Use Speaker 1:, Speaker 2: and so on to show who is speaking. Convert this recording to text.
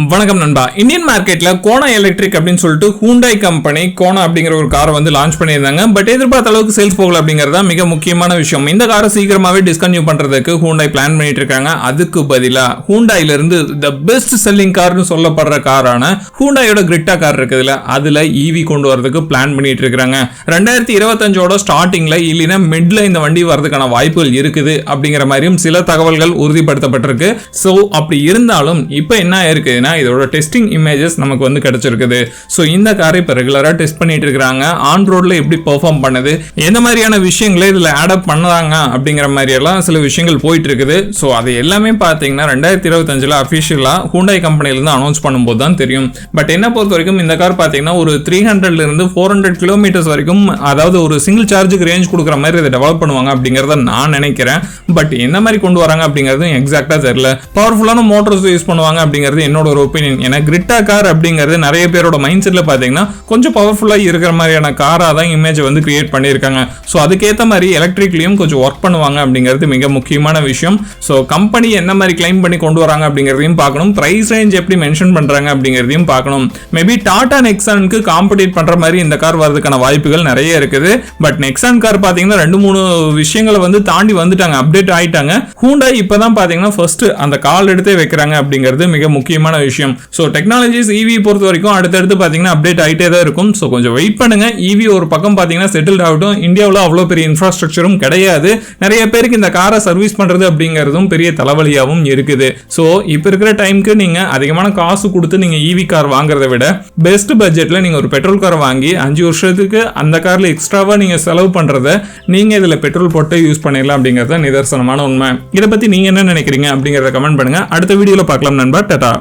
Speaker 1: வணக்கம் நண்பா. இந்தியன் மார்க்கெட்டில் கோனா எலக்ட்ரிக் அப்படின்னு சொல்லிட்டு ஹூண்டாய் கம்பெனி கோனா அப்படிங்கிற ஒரு காரை வந்து லான்ச் பண்ணியிருந்தாங்க. பட் எதிர்பார்த்த அளவுக்கு சேல்ஸ் போகல அப்படிங்கிறது தான் மிக முக்கியமான விஷயம். இந்த காரை சீக்கிரமாகவே டிஸ்கன்யூ பண்ணுறதுக்கு ஹூண்டாய் பிளான் பண்ணிட்டு இருக்காங்க. அதுக்கு பதிலாக ஹூண்டாயிலிருந்து த பெஸ்ட் செல்லிங் கார்னு சொல்லப்படுற காரான ஹூண்டாயோட கிரிட்டா கார் இருக்குதுல அதில் ஈவி கொண்டு வரதுக்கு பிளான் பண்ணிட்டு இருக்காங்க ரெண்டாயிரத்தி இருபத்தஞ்சோட ஸ்டார்டிங்கில் இல்லைன்னா மிட்ல இந்த வண்டி வரதுக்கான வாய்ப்புகள் இருக்குது அப்படிங்கிற மாதிரியும் சில தகவல்கள் உறுதிப்படுத்தப்பட்டிருக்கு. ஸோ அப்படி இருந்தாலும் இப்போ என்ன பார்த்தீங்கன்னா இதோட டெஸ்டிங் இமேஜஸ் நமக்கு வந்து கிடைச்சிருக்குது. ஸோ இந்த காரை இப்போ ரெகுலராக டெஸ்ட் பண்ணிட்டு இருக்கிறாங்க. ஆன் ரோட்ல எப்படி பெர்ஃபார்ம் பண்ணுது? எந்த மாதிரியான விஷயங்களை இதில் ஆடப் பண்ணுறாங்க? அப்படிங்கிற மாதிரியெல்லாம் சில விஷயங்கள் போயிட்டு இருக்குது ஸோ அது எல்லாமே பார்த்தீங்கன்னா ரெண்டாயிரத்தி இருபத்தஞ்சில் அஃபிஷியலாக ஹூண்டாய் கம்பெனிலேருந்து அனௌன்ஸ் பண்ணும்போது தான் தெரியும். பட் என்ன பொறுத்த வரைக்கும் இந்த கார் பார்த்தீங்கன்னா ஒரு த்ரீ ஹண்ட்ரட்லேருந்து ஃபோர் ஹண்ட்ரட் கிலோமீட்டர்ஸ் வரைக்கும் அதாவது ஒரு சிங்கிள் சார்ஜுக்கு ரேஞ்ச் கொடுக்குற மாதிரி இதை டெவலப் பண்ணுவாங்க அப்படிங்கிறத நான் நினைக்கிறேன். பட் என்ன மாதிரி கொண்டு வராங்க அப்படிங்கிறது எக்ஸாக்டாக தெரியல. பவர்ஃபுல்லான மோட்டர்ஸ் யூஸ் பண்ணுவாங்க அப்படிங்கிறது என்னோட ஒரு ஒப்பீனியன் ஏன்னா கிரிட்டா கார் அப்படிங்கிறது நிறைய பேரோட மைண்ட் செட்டில் பார்த்தீங்கன்னா கொஞ்சம் பவர்ஃபுல்லாக இருக்கிற மாதிரியான காராக தான் இமேஜ் வந்து கிரியேட் பண்ணியிருக்காங்க. ஸோ அதுக்கேற்ற மாதிரி எலக்ட்ரிக்லேயும் கொஞ்சம் ஒர்க் பண்ணுவாங்க அப்படிங்கிறது மிக முக்கியமான விஷயம். ஸோ கம்பெனி என்ன மாதிரி கிளைம் பண்ணி கொண்டு வராங்க அப்படிங்கிறதையும் பார்க்கணும். ப்ரைஸ் ரேஞ்ச் எப்படி மென்ஷன் பண்ணுறாங்க அப்படிங்கிறதையும் பார்க்கணும். மேபி டாடா நெக்ஸானுக்கு காம்படிட் பண்ணுற மாதிரி இந்த கார் வரதுக்கான வாய்ப்புகள் நிறைய இருக்குது. பட் நெக்ஸான் கார் பார்த்தீங்கன்னா ரெண்டு மூணு விஷயங்களை வந்து தாண்டி வந்துட்டாங்க அப்டேட் ஆயிட்டாங்க. ஹூண்டாய் இப்போ தான் பார்த்தீங்கன்னா ஃபர்ஸ்ட் அந்த கால் எடுத்தே வைக்கிறாங்க அப்படிங்கிறது மிக முக்கியமான விஷயம். ஸோ டெக்னாலஜிஸ் ஈவி பொறுத்த வரைக்கும் அடுத்தடுத்து பார்த்தீங்கன்னா அப்டேட் ஆகிட்டே தான் இருக்கும். ஸோ கொஞ்சம் வெயிட் பண்ணுங்க. ஈவி ஒரு பக்கம் பார்த்தீங்கன்னா செட்டில் ஆகட்டும். இந்தியாவில் அவ்வளோ பெரிய இன்ஃப்ராஸ்ட்ரக்சரும் கிடையாது. நிறைய பேருக்கு இந்த காரை சர்வீஸ் பண்ணுறது அப்படிங்கிறதும் பெரிய தலைவலியாகவும் இருக்குது. ஸோ இப்போ இருக்கிற டைம்க்கு நீங்கள் அதிகமான காசு கொடுத்து நீங்கள் ஈவி கார் வாங்குறத விட பெஸ்ட் பட்ஜெட்டில் நீங்கள் ஒரு பெட்ரோல் கார் வாங்கி அஞ்சு வருஷத்துக்கு அந்த காரில் எக்ஸ்ட்ராவாக நீங்கள் செலவு பண்ணுறத நீங்கள் இதில் பெட்ரோல் போட்டு யூஸ் பண்ணிடலாம் அப்படிங்கிறது தான் நிதர்சனமான உண்மை. இதை பற்றி நீங்கள் என்ன நினைக்கிறீங்க அப்படிங்கிறத கமெண்ட் பண்ணுங்கள் அடுத்த வீடியோவில் பார்க்கலாம் நண்பா. டட்டா